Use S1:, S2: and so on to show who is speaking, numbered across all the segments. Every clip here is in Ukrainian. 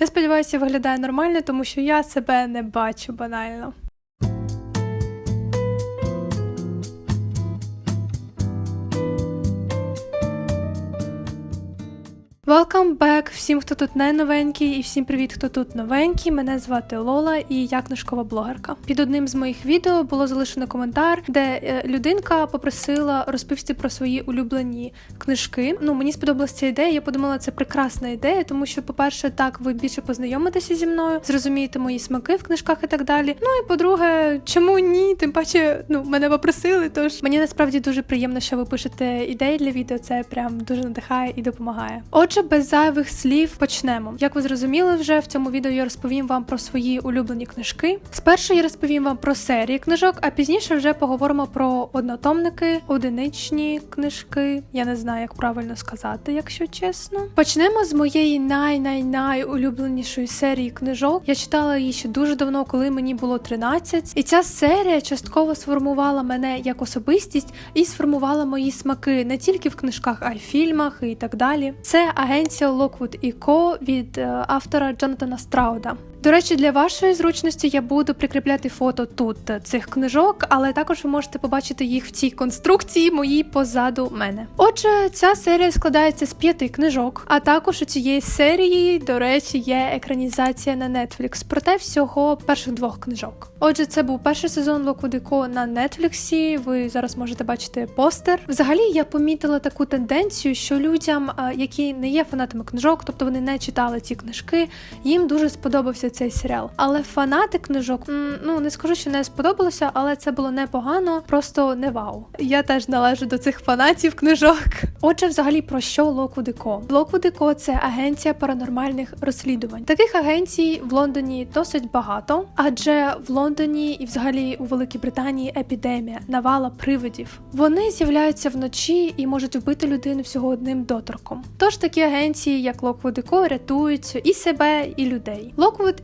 S1: Я сподіваюся, виглядає нормально, тому що я себе не бачу банально. Welcome back всім, хто тут не новенький, і всім привіт, хто тут новенький. Мене звати Лола і я книжкова блогерка. Під одним з моїх відео було залишено коментар, де е, людинка попросила розповісти про свої улюблені книжки. Ну мені сподобалася ця ідея. Я подумала, це прекрасна ідея, тому що, по-перше, так ви більше познайомитеся зі мною, зрозумієте мої смаки в книжках і так далі. Ну і по-друге, чому ні? Тим паче, ну мене попросили. Тож мені насправді дуже приємно, що ви пишете ідеї для відео. Це прям дуже надихає і допомагає. Отже, без зайвих слів почнемо. Як ви зрозуміли, вже в цьому відео я розповім вам про свої улюблені книжки. Спершу я розповім вам про серії книжок, а пізніше вже поговоримо про однотомники, одиничні книжки. Я не знаю, як правильно сказати, якщо чесно. Почнемо з моєї най-най-най улюбленішої серії книжок. Я читала її ще дуже давно, коли мені було 13. І ця серія частково сформувала мене як особистість і сформувала мої смаки не тільки в книжках, а й в фільмах і так далі. Це агенція Lockwood Co. від е, автора Джонатана Страуда. До речі, для вашої зручності я буду прикріпляти фото тут е, цих книжок, але також ви можете побачити їх в цій конструкції моїй позаду мене. Отже, ця серія складається з п'яти книжок, а також у цієї серії, до речі, є екранізація на Netflix, проте всього перших двох книжок. Отже, це був перший сезон Co на Netflix, Ви зараз можете бачити постер. Взагалі, я помітила таку тенденцію, що людям, е, які не є фанатами книжок, тобто вони не читали ці книжки, їм дуже сподобався цей серіал. Але фанати книжок, ну не скажу, що не сподобалося, але це було непогано, просто не вау. Я теж належу до цих фанатів книжок. Отже, взагалі про що Co? Lockwood – це агенція паранормальних розслідувань. Таких агенцій в Лондоні досить багато, адже в Лондоні і взагалі у Великій Британії епідемія, навала привидів. Вони з'являються вночі і можуть вбити людину всього одним доторком. Тож такі агенції, як Co, рятують і себе, і людей.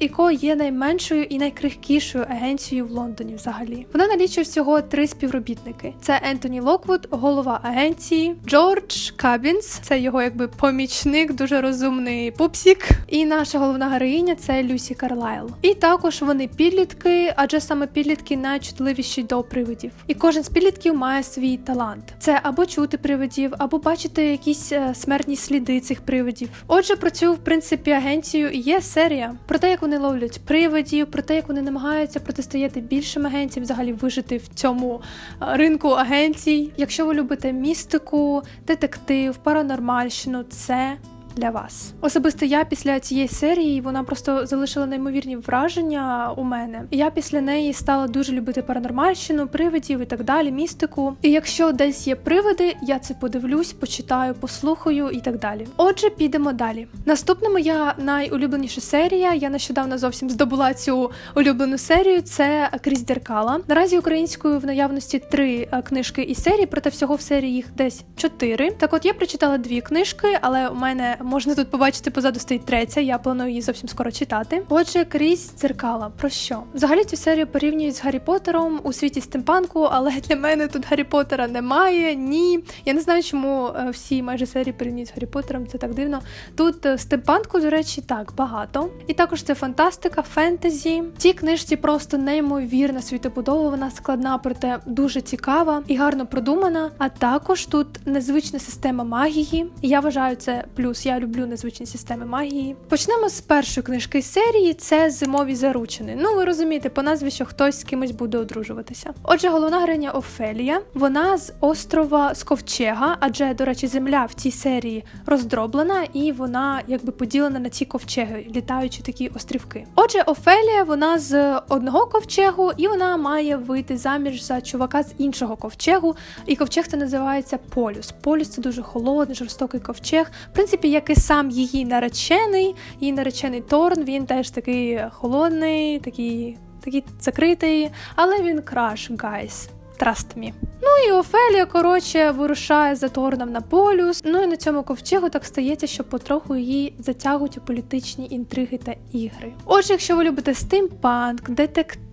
S1: Lockwood Co є найменшою і найкрихкішою агенцією в Лондоні. Взагалі вона налічує всього три співробітники: це Ентоні Локвуд, голова агенції, Джордж Кабінс, це його якби помічник, дуже розумний пупсік. І наша головна героїня це Люсі Карлайл. І також вони підлітки, адже саме підлітки найчутливіші до привидів. І кожен з підлітків має свій талант: це або чути привидів, або бачити якісь е, смертні сліди цих привидів. Отже, про цю в принципі агенцію є серія про те, як вони ловлять привидів, про те, як вони намагаються протистояти більшим агенціям, взагалі вижити в цьому е, ринку агенцій. Якщо ви любите містику, детектив, паранормальщину, це для вас. Особисто я після цієї серії вона просто залишила неймовірні враження у мене. Я після неї стала дуже любити паранормальщину, привидів і так далі, містику. І якщо десь є привиди, я це подивлюсь, почитаю, послухаю і так далі. Отже, підемо далі. Наступна моя найулюбленіша серія. Я нещодавно зовсім здобула цю улюблену серію. Це Крізь дзеркала. Наразі українською в наявності три е, книжки і серії, проте всього в серії їх десь чотири. Так, от я прочитала дві книжки, але у мене можна тут побачити позаду стоїть третя. Я планую її зовсім скоро читати. Отже, крізь дзеркала. Про що? Взагалі цю серію порівнюють з Гаррі Поттером у світі стимпанку, але для мене тут Гаррі Поттера немає. Ні. Я не знаю, чому е, всі майже серії порівнюють з Гаррі Поттером. Це так дивно. Тут е, стимпанку, до речі, так багато. І також це фантастика, фентезі. В книжці просто неймовірна світобудова. Вона складна, проте дуже цікава і гарно продумана. А також тут незвична система магії. Я вважаю це плюс. Я люблю незвичні системи магії. Почнемо з першої книжки серії: це зимові заручини. Ну ви розумієте, по назві, що хтось з кимось буде одружуватися. Отже, головна героїня Офелія, вона з острова з ковчега, адже, до речі, земля в цій серії роздроблена і вона якби поділена на ці ковчеги, літаючі такі острівки. Отже, Офелія, вона з одного ковчегу, і вона має вийти заміж за чувака з іншого ковчегу. І ковчег це називається Полюс. Полюс це дуже холодний, жорстокий ковчег. В принципі, як і сам її наречений, її наречений Торн, він теж такий холодний, такий, такий закритий, але він краш, гайс. Trust me. Ну і Офелія, коротше, вирушає за Торном на полюс. Ну і на цьому ковчегу так стається, що потроху її затягують у політичні інтриги та ігри. Отже, якщо ви любите стимпанк, детектив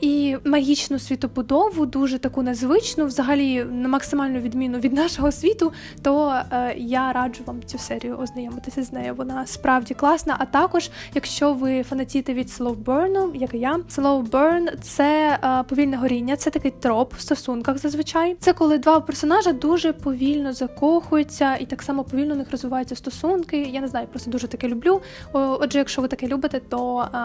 S1: і магічну світобудову, дуже таку незвичну, взагалі на максимальну відміну від нашого світу, то е, я раджу вам цю серію ознайомитися з нею. Вона справді класна. А також, якщо ви фанатієте від slow burn, як і я, slow burn – це е, повільне горіння, це такий троп в стосунках зазвичай. Це коли два персонажа дуже повільно закохуються, і так само повільно у них розвиваються стосунки. Я не знаю, просто дуже таке люблю. Отже, якщо ви таке любите, то е,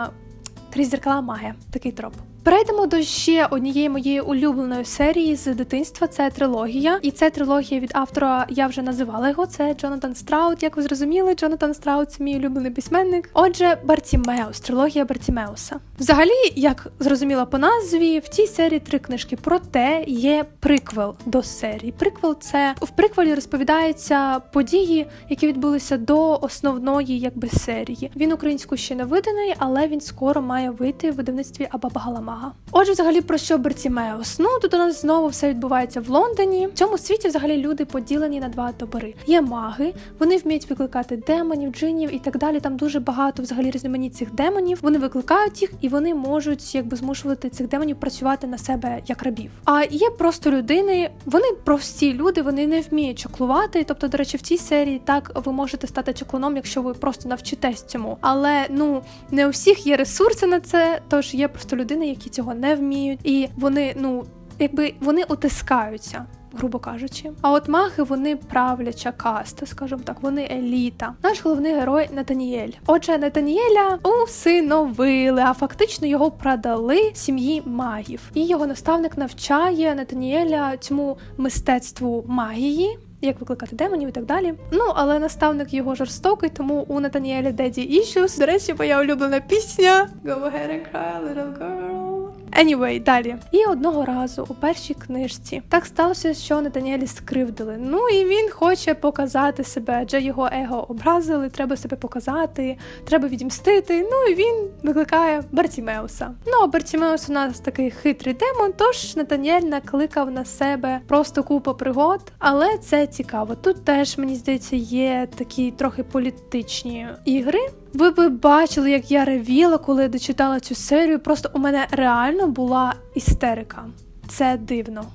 S1: крізь зеркала магія, такий троп. Перейдемо до ще однієї моєї улюбленої серії з дитинства. Це трилогія, і це трилогія від автора. Я вже називала його. Це Джонатан Страут. Як ви зрозуміли, Джонатан Страут це мій улюблений письменник. Отже, Бартімеус, трилогія Бартімеуса. Взагалі, як зрозуміла по назві, в цій серії три книжки. Проте є приквел до серії. Приквел це в приквелі розповідаються події, які відбулися до основної якби серії. Він українською ще не виданий, але він скоро має вийти в видавництві Абаба Галамага. Отже, взагалі про що Бертімеус? Ну тут у нас знову все відбувається в Лондоні. В цьому світі взагалі люди поділені на два табори. Є маги, вони вміють викликати демонів, джинів і так далі. Там дуже багато взагалі різноманітних демонів. Вони викликають їх і вони можуть якби змушувати цих демонів працювати на себе як рабів. А є просто людини, вони прості люди, вони не вміють чаклувати. Тобто, до речі, в цій серії так ви можете стати чаклуном, якщо ви просто навчитесь цьому. Але ну не у всіх є ресурси на це, тож є просто людини, які цього не вміють, і вони ну якби вони утискаються. Грубо кажучи, а от маги вони правляча каста, скажімо так, вони еліта. Наш головний герой Натаніель. Отже, Натаніеля усиновили, а фактично його продали сім'ї магів. І його наставник навчає Натаніеля цьому мистецтву магії. Як викликати демонів і так далі. Ну, але наставник його жорстокий, тому у Натаніеля Daddy Issues. До речі, моя улюблена пісня Go ahead and cry, little girl. Anyway, далі. І одного разу у першій книжці так сталося, що Натаніелі скривдили. Ну і він хоче показати себе, адже його его образили, треба себе показати, треба відімстити. Ну і він викликає Бартімеуса. Ну а Бартімеус у нас такий хитрий демон, тож Натаніель накликав на себе просто купу пригод, але це цікаво. Тут теж мені здається є такі трохи політичні ігри. Ви би бачили, як я ревіла, коли дочитала цю серію. Просто у мене реально була істерика. Це дивно.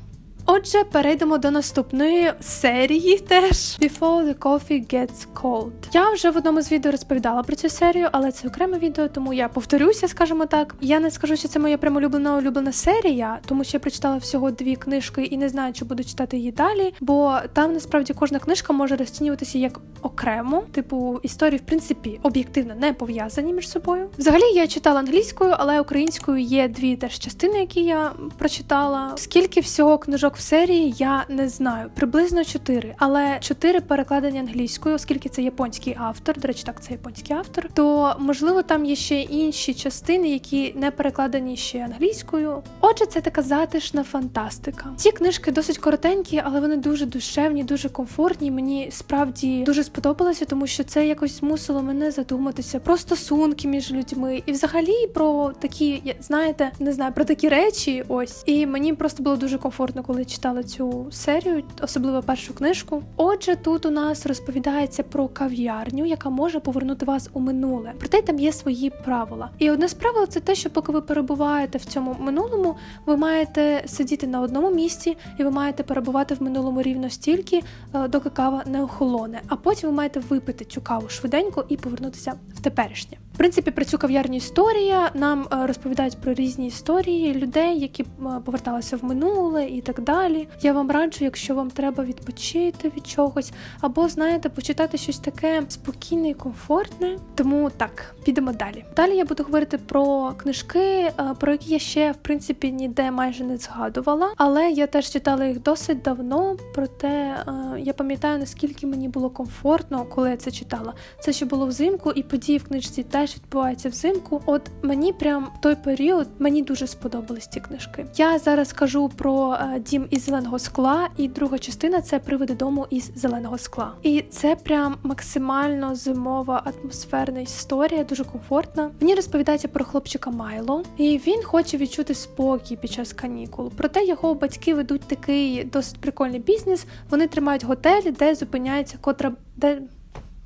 S1: Отже, перейдемо до наступної серії теж Before the Coffee Gets Cold. Я вже в одному з відео розповідала про цю серію, але це окреме відео, тому я повторюся, скажімо так. Я не скажу, що це моя прямо улюблена улюблена серія, тому що я прочитала всього дві книжки і не знаю, чи буду читати її далі. Бо там насправді кожна книжка може розцінюватися як окремо, типу історії, в принципі, об'єктивно не пов'язані між собою. Взагалі я читала англійською, але українською є дві теж частини, які я прочитала. Скільки всього книжок в серії я не знаю, приблизно чотири, але чотири перекладені англійською, оскільки це японський автор. До речі, так це японський автор. То можливо там є ще інші частини, які не перекладені ще англійською. Отже, це така затишна фантастика. Ці книжки досить коротенькі, але вони дуже душевні, дуже комфортні. Мені справді дуже сподобалося, тому що це якось змусило мене задуматися про стосунки між людьми і взагалі про такі, знаєте, не знаю, про такі речі. Ось і мені просто було дуже комфортно, коли читала цю серію, особливо першу книжку. Отже, тут у нас розповідається про кав'ярню, яка може повернути вас у минуле. Проте там є свої правила. І одне з правил це те, що поки ви перебуваєте в цьому минулому, ви маєте сидіти на одному місці, і ви маєте перебувати в минулому рівно стільки, е, доки кава не охолоне. А потім ви маєте випити цю каву швиденько і повернутися в теперішнє. Принципі, про цю кав'ярню історія нам е, розповідають про різні історії людей, які е, поверталися в минуле і так далі. Я вам раджу, якщо вам треба відпочити від чогось, або знаєте, почитати щось таке спокійне і комфортне. Тому так, підемо далі. Далі я буду говорити про книжки, е, про які я ще в принципі ніде майже не згадувала, але я теж читала їх досить давно. Проте я пам'ятаю наскільки мені було комфортно, коли я це читала. Це ще було взимку, і події в книжці теж що відбувається взимку. От мені прям той період мені дуже сподобались ці книжки. Я зараз кажу про е, дім із зеленого скла, і друга частина це привиди дому із зеленого скла. І це прям максимально зимова атмосферна історія, дуже комфортна. Мені розповідається про хлопчика Майло, і він хоче відчути спокій під час канікул. Проте його батьки ведуть такий досить прикольний бізнес. Вони тримають готель, де зупиняється котра де.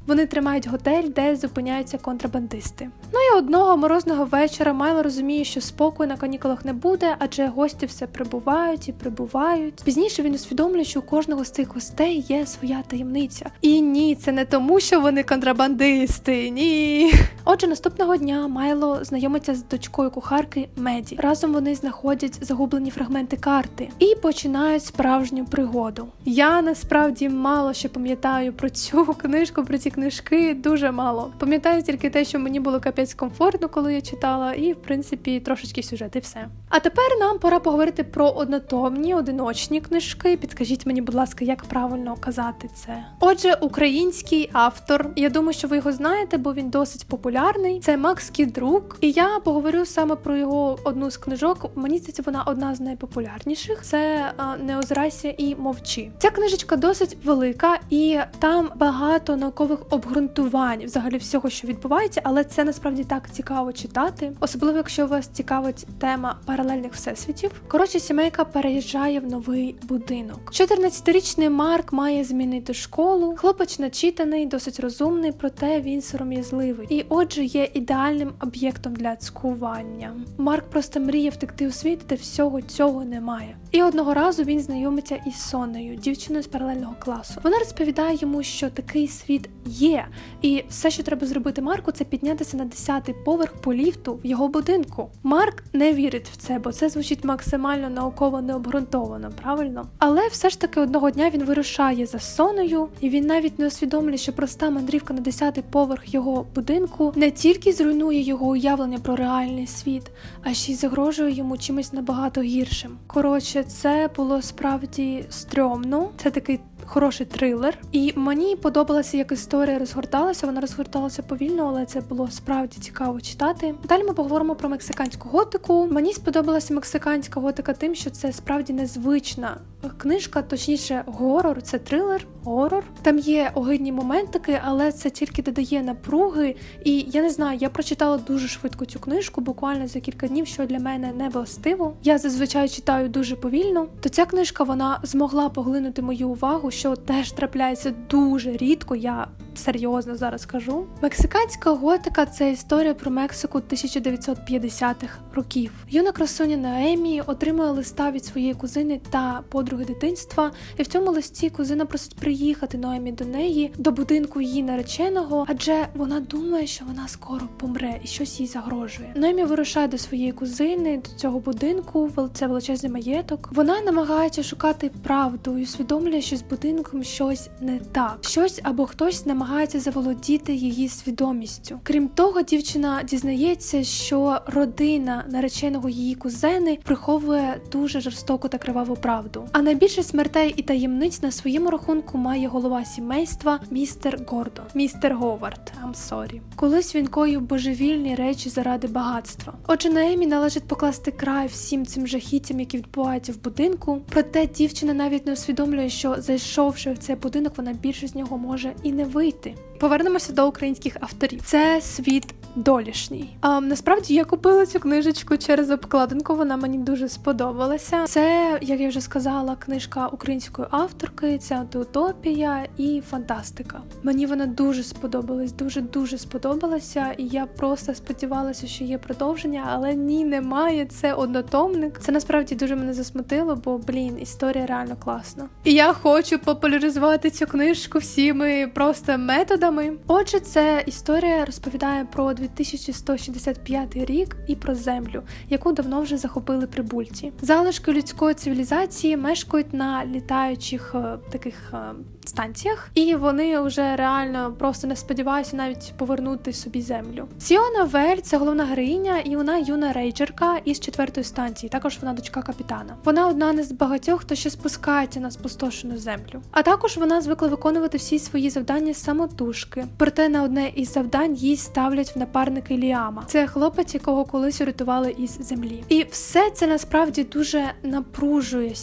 S1: Вони тримають готель, де зупиняються контрабандисти. Ну і одного морозного вечора Майло розуміє, що спокою на канікулах не буде, адже гості все прибувають і прибувають. Пізніше він усвідомлює, що у кожного з цих гостей є своя таємниця. І ні, це не тому, що вони контрабандисти. Ні. Отже, наступного дня Майло знайомиться з дочкою кухарки Меді. Разом вони знаходять загублені фрагменти карти і починають справжню пригоду. Я насправді мало що пам'ятаю про цю книжку, про ці книжки дуже мало. Пам'ятаю тільки те, що мені було капець комфортно, коли я читала, і в принципі трошечки сюжет, і все. А тепер нам пора поговорити про однотомні, одиночні книжки. Підкажіть мені, будь ласка, як правильно казати це. Отже, український автор. Я думаю, що ви його знаєте, бо він досить популярний. Це Макс Кідрук. І я поговорю саме про його одну з книжок. Мені здається, вона одна з найпопулярніших. Це Не озирайся і мовчи. Ця книжечка досить велика, і там багато наукових обґрунтувань взагалі всього, що відбувається, але це насправді так цікаво читати, особливо якщо вас цікавить тема паралельних всесвітів. Коротше, сімейка переїжджає в новий будинок. 14-річний Марк має змінити школу. Хлопець начитаний, досить розумний, проте він сором'язливий. І отже, є ідеальним об'єктом для цькування. Марк просто мріє втекти у світ, де всього цього немає. І одного разу він знайомиться із Сонею, дівчиною з паралельного класу. Вона розповідає йому, що такий світ є, і все, що треба зробити Марку, це піднятися на 10-й поверх по ліфту в його будинку. Марк не вірить в це, бо це звучить максимально науково необґрунтовано, правильно? Але все ж таки одного дня він вирушає за соною, і він навіть не усвідомлює, що проста мандрівка на 10-й поверх його будинку не тільки зруйнує його уявлення про реальний світ, а ще й загрожує йому чимось набагато гіршим. Коротше, це було справді стрьомно. Це такий хороший трилер. І мені подобалася, як історія розгорталася. Вона розгорталася повільно, але це було справді цікаво читати. Далі ми поговоримо про мексиканську готику. Мені сподобалася мексиканська готика тим, що це справді незвична книжка, точніше, горор, це трилер, горор. Там є огидні моментики, але це тільки додає напруги. І я не знаю, я прочитала дуже швидко цю книжку, буквально за кілька днів, що для мене не властиво. Я зазвичай читаю дуже повільно. То ця книжка вона змогла поглинути мою увагу, що теж трапляється дуже рідко. Я серйозно зараз кажу. Мексиканська готика це історія про Мексику 1950-х років. Юна красуня Наемі отримує листа від своєї кузини та подруги дитинства, і в цьому листі кузина просить приїхати Ноемі до неї до будинку її нареченого, адже вона думає, що вона скоро помре і щось їй загрожує. Ноемі вирушає до своєї кузини, до цього будинку, це величезний маєток. Вона намагається шукати правду і усвідомлює, що з будинком щось не так, щось або хтось намагається заволодіти її свідомістю. Крім того, дівчина дізнається, що родина нареченого її кузени приховує дуже жорстоку та криваву правду. А найбільше смертей і таємниць на своєму рахунку має голова сімейства містер Гордон, містер Говард. I'm sorry. Колись він коїв божевільні речі заради багатства. Отже, Наемі належить покласти край всім цим жахіттям, які відбуваються в будинку. Проте дівчина навіть не усвідомлює, що зайшовши в цей будинок, вона більше з нього може і не вийти. Повернемося до українських авторів. Це світ долішній. А насправді я купила цю книжечку через обкладинку. Вона мені дуже сподобалася. Це, як я вже сказала, книжка української авторки. Це антиутопія і фантастика. Мені вона дуже сподобалась, дуже дуже сподобалася. І я просто сподівалася, що є продовження, але ні, немає. Це однотомник. Це насправді дуже мене засмутило, бо блін, історія реально класна. І я хочу популяризувати цю книжку всіми просто методами. Отже, це історія розповідає про 2165 рік і про землю, яку давно вже захопили прибульці. Залишки людської цивілізації мешкають на літаючих е, таких е, станціях, і вони вже реально просто не сподіваються навіть повернути собі землю. Сіона Вель це головна героїня, і вона юна рейджерка із четвертої станції. Також вона дочка капітана. Вона одна не з багатьох, хто ще спускається на спустошену землю. А також вона звикла виконувати всі свої завдання самотужки. Проте на одне із завдань їй ставлять в напарники Ліама. Це хлопець, якого колись рятували із землі. І все це насправді дуже напружує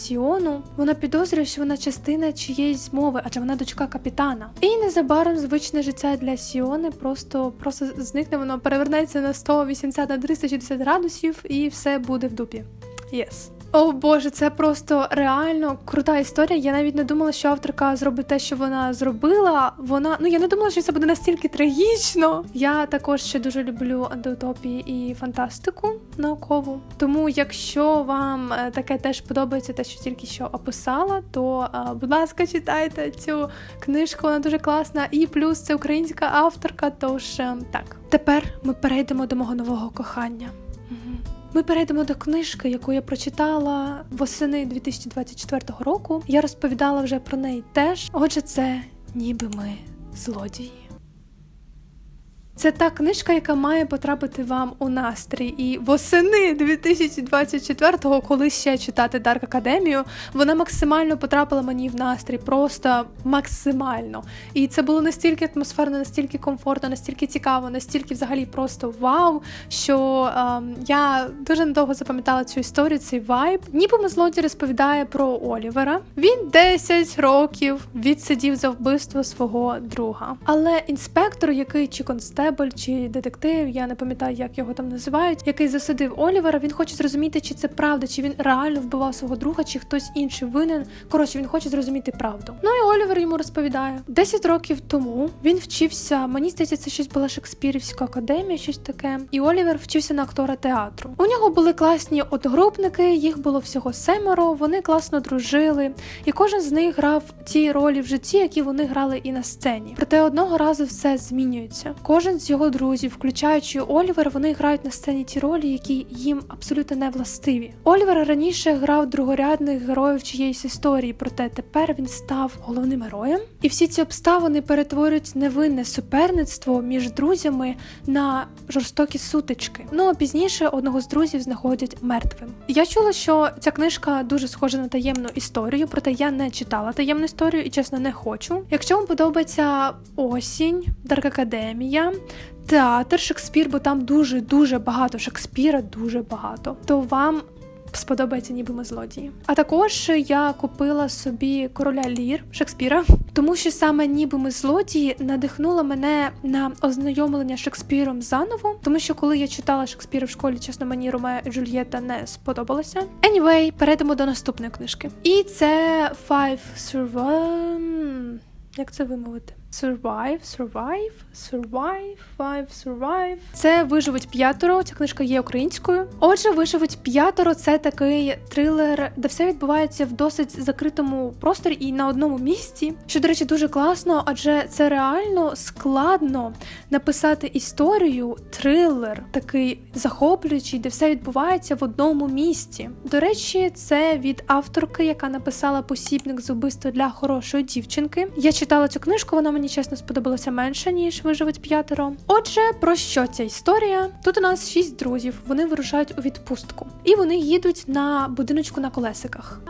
S1: Сіону. Вона підозрює, що вона частина чиєїсь змови, адже вона дочка капітана. І незабаром звичне життя для Сіони просто просто зникне. Воно перевернеться на 180 на 360 градусів, і все буде в дупі. Єс. О боже, це просто реально крута історія. Я навіть не думала, що авторка зробить те, що вона зробила. Вона ну я не думала, що це буде настільки трагічно. Я також ще дуже люблю антиутопії і фантастику наукову. Тому, якщо вам е, таке теж подобається, те, що тільки що описала, то е, будь ласка, читайте цю книжку, вона дуже класна. І плюс це українська авторка. Тож е, так, тепер ми перейдемо до мого нового кохання. Мгм. Ми перейдемо до книжки, яку я прочитала восени 2024 року. Я розповідала вже про неї теж. Отже, це ніби ми злодії. Це та книжка, яка має потрапити вам у настрій. І восени 2024-го, коли ще читати Дарк Академію, вона максимально потрапила мені в настрій, просто максимально. І це було настільки атмосферно, настільки комфортно, настільки цікаво, настільки взагалі просто вау. Що ем, я дуже надовго запам'ятала цю історію, цей вайб. Ніби ми злодій розповідає про Олівера. Він 10 років відсидів за вбивство свого друга. Але інспектор, який чи констебль, чи детектив, я не пам'ятаю, як його там називають, який засудив Олівера, він хоче зрозуміти, чи це правда, чи він реально вбивав свого друга, чи хтось інший винен. Коротше, він хоче зрозуміти правду. Ну і Олівер йому розповідає: 10 років тому він вчився. Мені здається, це щось була Шекспірівська академія, щось таке. І Олівер вчився на актора театру. У нього були класні одногрупники, їх було всього семеро. Вони класно дружили, і кожен з них грав ті ролі в житті, які вони грали і на сцені. Проте одного разу все змінюється. Кожен з його друзів, включаючи Олівера, вони грають на сцені ті ролі, які їм абсолютно не властиві. Олівер раніше грав другорядних героїв чиєїсь історії, проте тепер він став головним героєм. І всі ці обставини перетворюють невинне суперництво між друзями на жорстокі сутички. Ну а пізніше одного з друзів знаходять мертвим. Я чула, що ця книжка дуже схожа на таємну історію, проте я не читала таємну історію і чесно не хочу. Якщо вам подобається осінь, Дарк Академія, театр, Шекспір, бо там дуже дуже багато Шекспіра, дуже багато, то вам. Сподобається ніби ми злодії. А також я купила собі короля Лір Шекспіра, тому що саме ніби ми злодії надихнуло мене на ознайомлення Шекспіром заново. Тому що коли я читала Шекспіра в школі, чесно, мені Ромео і Джульєта не сподобалося. Anyway, перейдемо до наступної книжки. І це Five Survive... Як це вимовити? Survive, survive, survive, five, survive. Це виживуть п'ятеро. Ця книжка є українською. Отже, виживуть п'ятеро. Це такий трилер, де все відбувається в досить закритому просторі і на одному місці. Що, до речі, дуже класно, адже це реально складно написати історію, трилер, такий захоплюючий, де все відбувається в одному місці. До речі, це від авторки, яка написала посібник з убивства для хорошої дівчинки. Я читала цю книжку, вона мені чесно сподобалося менше, ніж виживуть п'ятеро. Отже, про що ця історія? Тут у нас шість друзів. Вони вирушають у відпустку, і вони їдуть на будиночку на колесиках.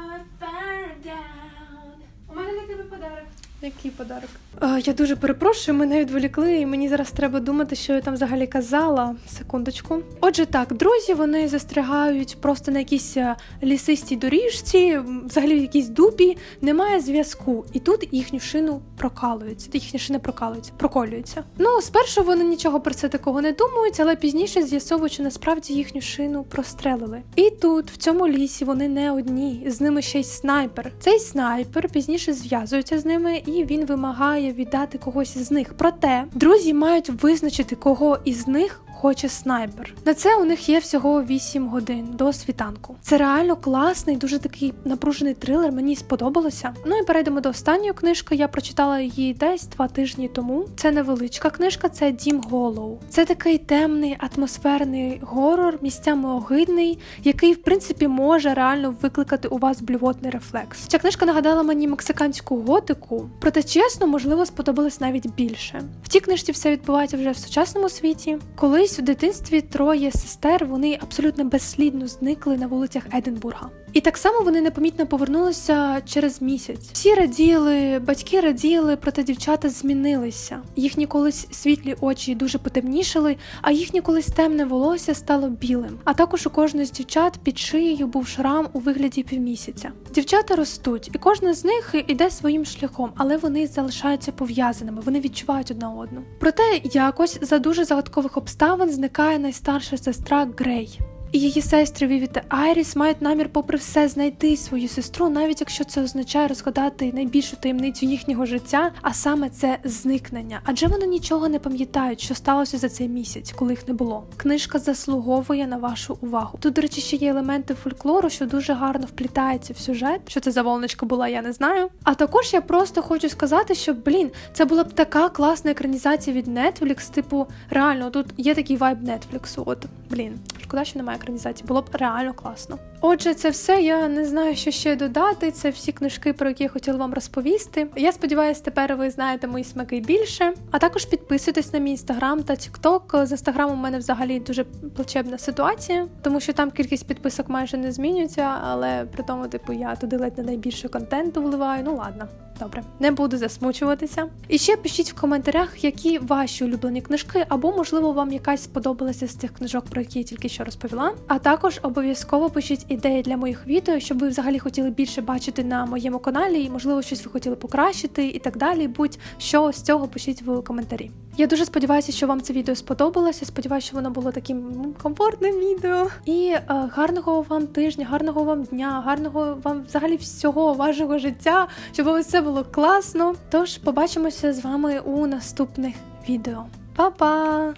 S1: Який подарок? Е, я дуже перепрошую, мене відволікли, і мені зараз треба думати, що я там взагалі казала. Секундочку. Отже, так, друзі, вони застрягають просто на якійсь е, лісистій доріжці, взагалі в якійсь дубі, немає зв'язку. І тут їхню шину прокалуються. Їхня шина прокалується, проколюється. Ну, спершу вони нічого про це такого не думають, але пізніше з'ясовують, що насправді їхню шину прострелили. І тут, в цьому лісі, вони не одні, з ними ще й снайпер. Цей снайпер пізніше зв'язується з ними, і він вимагає віддати когось із них. Проте друзі мають визначити, кого із них. Хоче снайпер. На це у них є всього 8 годин до світанку. Це реально класний, дуже такий напружений трилер. Мені сподобалося. Ну і перейдемо до останньої книжки. Я прочитала її десь два тижні тому. Це невеличка книжка, це Дім Голоу. Це такий темний атмосферний горор, місцями огидний, який в принципі може реально викликати у вас блювотний рефлекс. Ця книжка нагадала мені мексиканську готику, проте чесно, можливо, сподобалось навіть більше. В цій книжці все відбувається вже в сучасному світі. Колись Колись у дитинстві троє сестер вони абсолютно безслідно зникли на вулицях Единбурга. І так само вони непомітно повернулися через місяць. Всі раділи, батьки раділи, проте дівчата змінилися. Їхні колись світлі очі дуже потемнішали, а їхнє колись темне волосся стало білим. А також у кожної з дівчат під шиєю був шрам у вигляді півмісяця. Дівчата ростуть, і кожна з них іде своїм шляхом, але вони залишаються пов'язаними, вони відчувають одна одну. Проте якось за дуже загадкових обставин зникає найстарша сестра Грей. І її сестри Віві та Айріс мають намір, попри все, знайти свою сестру, навіть якщо це означає розгадати найбільшу таємницю їхнього життя, а саме це зникнення. Адже вони нічого не пам'ятають, що сталося за цей місяць, коли їх не було. Книжка заслуговує на вашу увагу. Тут, до речі, ще є елементи фольклору, що дуже гарно вплітається в сюжет. Що це за волночка була, я не знаю. А також я просто хочу сказати, що блін, це була б така класна екранізація від Netflix, типу, реально, тут є такий вайб Netflix, От блін, шкода, що немає екранізації, було б реально класно. Отже, це все. Я не знаю, що ще додати. Це всі книжки, про які я хотіла вам розповісти. Я сподіваюся, тепер ви знаєте мої смаки більше. А також підписуйтесь на мій інстаграм та тікток. З інстаграмом у мене взагалі дуже плачебна ситуація, тому що там кількість підписок майже не змінюється, але при тому, типу, я туди ледь не найбільше контенту вливаю. Ну ладно. Добре, не буду засмучуватися. І ще пишіть в коментарях, які ваші улюблені книжки, або, можливо, вам якась сподобалася з тих книжок, про які я тільки що розповіла. А також обов'язково пишіть ідеї для моїх відео, щоб ви взагалі хотіли більше бачити на моєму каналі, і можливо щось ви хотіли покращити і так далі. Будь-що з цього пишіть в коментарі. Я дуже сподіваюся, що вам це відео сподобалося. Сподіваюся, що воно було таким комфортним відео. І е, гарного вам тижня, гарного вам дня, гарного вам взагалі всього вашого життя, щоб у вас все було класно. Тож побачимося з вами у наступних відео. Па-па!